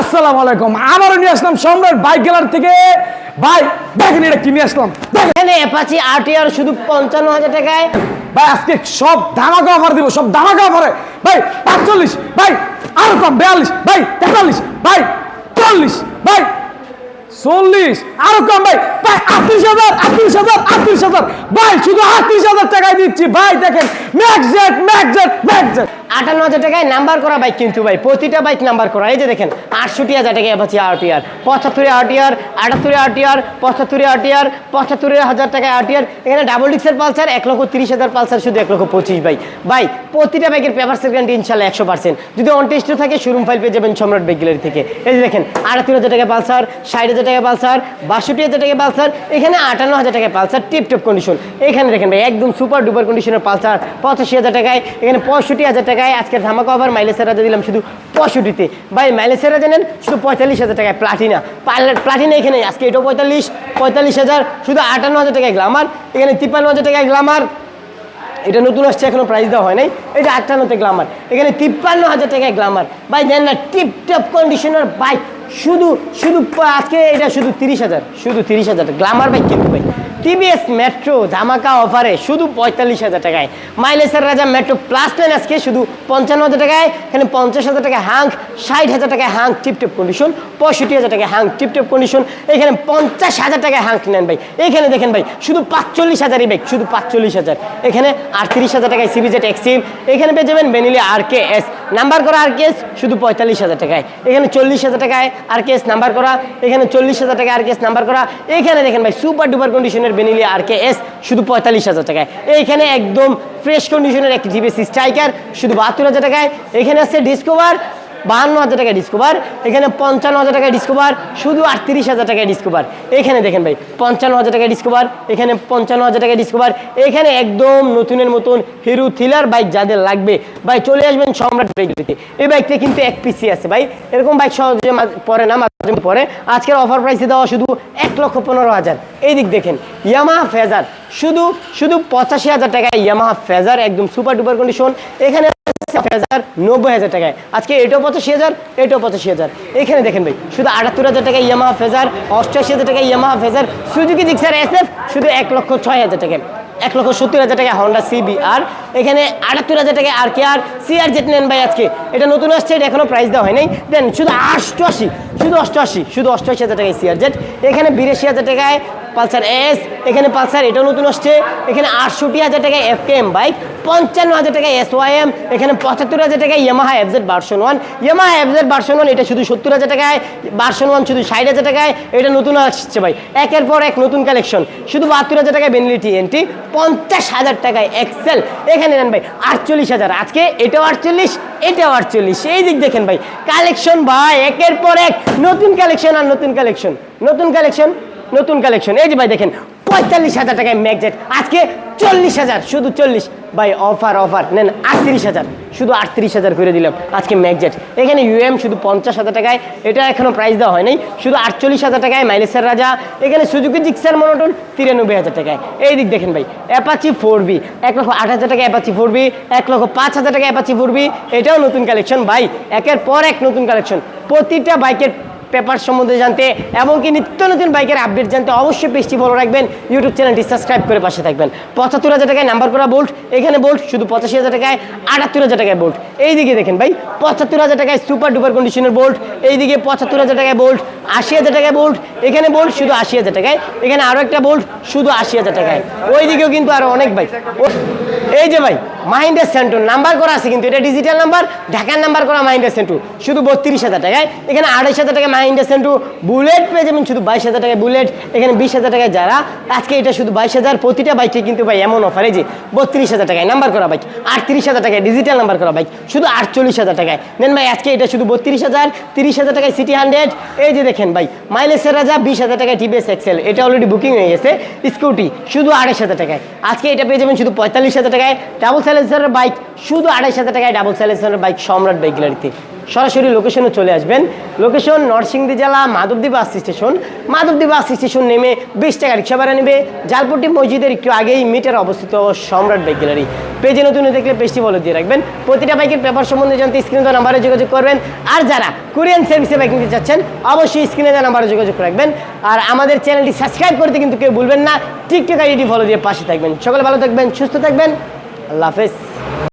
আসসালামু আলাইকুম। আবারও নিয়ে আসলাম সম্রাট বাইক গ্যালার থেকে। ভাই দেখেন এটা কি নিয়ে আসলাম। দেখেন। অ্যাপাচি আরটিআর শুধু পঞ্চান্ন হাজার টাকায়। ভাই আজকে সব ধামাকা অফার দিব সব ধামাকা অফারে ভাই পাঁচচল্লিশ ভাই আরও কম বিয়াল্লিশ ভাই তেতাল্লিশ ভাই চল্লিশ ভাই চল্লিশ আরও কম ভাই ভাই আটত্রিশ হাজার আটত্রিশ হাজার আটত্রিশ হাজার। ভাই শুধু আটত্রিশ হাজার টাকায় দিচ্ছি। ভাই দেখেন Max Jet Max Jet Max Jet আটান্ন হাজার টাকায় নাম্বার করা বাইক কিন্তু ভাই, প্রতিটা বাইক নাম্বার করা। এই যে দেখেন, আটষট্টি হাজার টাকায় অ্যাপাচি আরটিআর পঁচাত্তরে আরটিআর আটাত্তরে আরটিআর পঁচাত্তরে আরটিআর পঁচাত্তরে হাজার টাকায় আরটিআর এখানে ডাবল ডিক্সের পালসার এক লক্ষ তিরিশ হাজার পালসার শুধু এক লক্ষ পঁচিশ ভাই ভাই, প্রতিটা বাইকের পেপার সেকেন্ড ইনশাল্লাহ একশো পার্সেন্ট যদি অন টেস্ট থাকে শোরুম ফাইল পেয়ে যাবেন সম্রাট বাইক গ্যালারি থেকে। এই যে দেখেন, আটাত্তর হাজার টাকা পালসার ষাট হাজার টাকা পালসার বাষট্টি হাজার টাকা পালসার এখানে আটান্ন হাজার টাকা পালসার টিপ টপ কন্ডিশন এখানে দেখেন ভাই, একদম সুপার ডুপার কন্ডিশনের পালসার পঁচাশি হাজার টাকায়, এখানে পঁয়ষট্টি হাজার টাকায় আজকের ধামাকা ওভার মাইলেজের রাজা দিলাম শুধু পঁয়ষট্টিতে। ভাই মাইলেজের রাজা নেন শুধু পঁয়তাল্লিশ হাজার টাকায় প্লাটিনা প্লাটিনা এখানে আজকে এটাও পঁয়তাল্লিশ পঁয়তাল্লিশ হাজার, শুধু আটান্ন হাজার টাকায় গ্লামার এখানে তিপ্পান্ন হাজার টাকায় গ্লামার এটা নতুন আসছে, এখনও প্রাইস দেওয়া হয় নাই। এটা আটান্নতে গ্লামার এখানে তিপ্পান্ন হাজার টাকায় গ্লামার ভাই, দেন না টিপ টপ কন্ডিশনার বাইক শুধু শুধু, আজকে এটা শুধু তিরিশ হাজার, শুধু তিরিশ হাজার। গ্লামার বাইক কিন্তু ভাই টিভিএস মেট্রো ধামাকা অফারে শুধু পঁয়তাল্লিশ হাজার টাকায়। মাইলেসের রাজা মেট্রো প্লাস টেন আজকে শুধু পঞ্চান্ন হাজার টাকায়। এখানে পঞ্চাশ হাজার টাকায় হাঙ্ক ষাট হাজার টাকায় হাঙ্ক টিপটপ কন্ডিশন পঁয়ষট্টি হাজার টাকায় হাঙ্ক টিপটপ কন্ডিশন এখানে পঞ্চাশ হাজার টাকায় হাঙ্ক নেন ভাই। এখানে দেখেন ভাই, শুধু পাঁচচল্লিশ হাজারই বাইক শুধু পাঁচচল্লিশ হাজার। এখানে আটত্রিশ হাজার টাকায় সিবিজেট এক্সিম এখানে পেয়ে যাবেন Benelli R K S number করা আর কেস শুধু পঁয়তাল্লিশ হাজার টাকায়। এখানে চল্লিশ হাজার টাকায় আর কেস নাম্বার করা, এখানে চল্লিশ হাজার টাকায় আর কেস নাম্বার করা। এখানে দেখেন ভাই সুপার ডুপার কন্ডিশনের বেনিলি আর কে এস শুধু পঁয়তাল্লিশ হাজার টাকায়। এইখানে একদম ফ্রেশ কন্ডিশনের একটি জিবিসি স্ট্রাইকার শুধু বাহাত্তর হাজার টাকায়। এখানে আছে ডিসকভার বাহান্ন হাজার টাকা ডিসকভার এখানে পঞ্চান্ন হাজার টাকা ডিসকভার শুধু আটত্রিশ হাজার টাকা ডিসকভার এখানে দেখেন ভাই, পঞ্চান্ন হাজার টাকা ডিসকভার এখানে পঞ্চান্ন হাজার টাকা ডিসকভার এখানে একদম নতুনের মতন হিরো থ্রিলার বাইক যাদের লাগবে। ভাই চলে আসবেন সম্রাট বাইকটিতে এই বাইকটা কিন্তু এক পিসি আছে ভাই। এরকম বাইক সহজে পরে না, মাঝে পরে। আজকের অফার প্রাইসে দেওয়া শুধু এক লক্ষ পনেরো হাজার। এই দিক দেখেন ইয়ামাহা ফেজার শুধু শুধু পঁচাশি হাজার টাকায় ইয়ামাহা ফেজার একদম সুপার ডুপার কন্ডিশন এখানে হাজার, নব্বই হাজার টাকায়। আজকে এটাও পঁচাশি হাজার, এটাও পঁচাশি হাজার। এখানে দেখেন ভাই, শুধু আটাত্তর হাজার টাকা ইয়ামাহা ফেজার অষ্টআশি হাজার টাকা Yamaha Fazer Suzuki Gixxer S F শুধু এক লক্ষ ছয় হাজার টাকা এক লক্ষ সত্তর হাজার টাকা হন্ডা সিবি আর এখানে আটাত্তর হাজার টাকা আর কে আর সিআর জেট নেন ভাই আজকে। এটা নতুন আসছে, এটা এখনও প্রাইস দেওয়া হয়নি দেন শুধু অষ্টআশি শুধু অষ্টআশি শুধু অষ্টআশি হাজার টাকায় সিআর জেট এখানে বিরাশি হাজার টাকায় পালসার এস, এখানে পালসার এটাও নতুন আসছে। এখানে আটষট্টি হাজার টাকায় এফ কে এম বাইক, পঞ্চান্ন হাজার টাকায় এস ওয়াই এম এখানে পঁচাত্তর হাজার টাকায় Yamaha FZ version one. Yamaha FZ version one, এটা শুধু সত্তর হাজার টাকায়, ভার্সন ওয়ান শুধু ষাট হাজার টাকায়, এটা নতুন আসছে ভাই। একের পর এক নতুন কালেকশন শুধু বাহাত্তর হাজার টাকায় বেনলি টিএনটি পঞ্চাশ হাজার টাকায় এক্সেল এখানে নেন ভাই, আটচল্লিশ হাজার। আজকে এটাও আটচল্লিশ এটাও আটচল্লিশ। এই দিক দেখেন ভাই, কালেকশন ভাই, একের পর এক। নতুন কালেকশন আর নতুন কালেকশন। নতুন কালেকশন নতুন কালেকশন। এই যে ভাই দেখেন, পঁয়তাল্লিশ হাজার টাকায় ম্যাকজেট আজকে চল্লিশ হাজার, শুধু চল্লিশ। ভাই, অফার অফার। নেন, আটত্রিশ হাজার। শুধু আটত্রিশ হাজার করে দিলাম। আজকে ম্যাকজেট এখানে ইউএম শুধু পঞ্চাশ হাজার টাকায়। এটা এখনও প্রাইস দেওয়া হয় নাই। শুধু আটচল্লিশ হাজার টাকায় মাইলেসের রাজা। এখানে সুজুকি জিক্সার মনোটন তিরানব্বই হাজার টাকায়। এই দিক দেখেন ভাই অ্যাপাচি ফোর বি এক লক্ষ আট হাজার টাকা অ্যাপাচি ফোর বি এক লক্ষ পাঁচ হাজার টাকা অ্যাপাচি ফোর বি এটাও নতুন কালেকশন ভাই। একের পর এক নতুন কালেকশন প্রতিটা বাইকের পেপার সম্বন্ধে জানতে এবং কি নিত্য নতুন বাইকের আপডেট জানতে অবশ্যই পেজটি ফলো রাখবেন ইউটিউব চ্যানেলটি সাবস্ক্রাইব করে পাশে থাকবেন। পঁচাত্তর হাজার টাকায় নাম্বার করা বোল্ট এখানে বোল্ট শুধু পঁচাশি হাজার টাকায় আটাত্তর হাজার টাকায় বোল্ট এই দিকে দেখেন ভাই, পঁচাত্তর হাজার টাকায় সুপার ডুপার কন্ডিশনের বোল্ট এইদিকে পঁচাত্তর হাজার টাকায় বোল্ট আশি হাজার টাকায় বোল্ট এখানে বোল্ট শুধু আশি হাজার টাকায়, এখানে আরও একটা বোল্ট শুধু আশি হাজার টাকায়। ওই দিকেও কিন্তু আরও অনেক বাইক এই যে ভাই মাহিন্দ্রা সেন্টুর নাম্বার করা আছে কিন্তু, এটা ডিজিটাল নাম্বার ঢাকার নাম্বার করা মাহিন্দ্রা সেন্টু শুধু বত্রিশ হাজার টাকায়। এখানে আড়াইশ হাজার টাকায় মাহিন্দ্রা সেন্টু বুলেট পেয়ে যাবেন শুধু বাইশ হাজার টাকায় বুলেট এখানে বিশ হাজার টাকায় যারা, আজকে এটা শুধু বাইশ হাজার, প্রতিটা বাইকে কিন্তু ভাই এমন অফারে যে বত্রিশ হাজার টাকায় নাম্বার করা বাইক আটত্রিশ হাজার টাকায় ডিজিটাল নাম্বার করা বাইক শুধু আটচল্লিশ হাজার টাকায়। নেন ভাই, আজকে এটা শুধু বত্রিশ হাজার, তিরিশ হাজার টাকায় সিটি হান্ড্রেড এই যে দেখেন ভাই মাইলেজের রাজা বিশ হাজার টাকায় টিভিএস এক্সেল এটা অলরেডি বুকিং হয়ে গেছে। স্কুটি শুধু আড়াইশ হাজার টাকায়। আজকে এটা পেয়ে যাবেন শুধু পঁয়তাল্লিশ হাজার টাকায়। ডাবল সাইলেন্সারের বাইক শুধু আড়াইশ হাজার টাকায় ডাবল সাইলেন্সারের বাইক সম্রাট বাইক গ্যালারিতে সরাসরি লোকেশনে চলে আসবেন। লোকেশন নরসিংদী জেলা, Madhabdi bus station. Madhabdi bus station নেমে বিশ টাকা রিক্সা ভাড়া নেবে। জালপট্টি মসজিদের একটু আগেই মিটার অবস্থিত সম্রাট বাইক গ্যালারি। পেজে নতুন দেখলে পেজটি বলে দিয়ে রাখবেন। প্রতিটা বাইকের পেপার সম্বন্ধে জানতে স্ক্রিনে দেওয়া নাম্বারে যোগাযোগ করবেন। আর যারা কোরিয়ান সার্ভিসে বাইক নিতে চাচ্ছেন, অবশ্যই স্ক্রিনে দেওয়া নাম্বারে যোগাযোগ রাখবেন। আর আমাদের চ্যানেলটি সাবস্ক্রাইব করতে কিন্তু কেউ ভুলবেন না। টিকটক আইডি ফলো দিয়ে পাশে থাকবেন। সকলে ভালো থাকবেন, সুস্থ থাকবেন। আল্লাহ হাফেজ।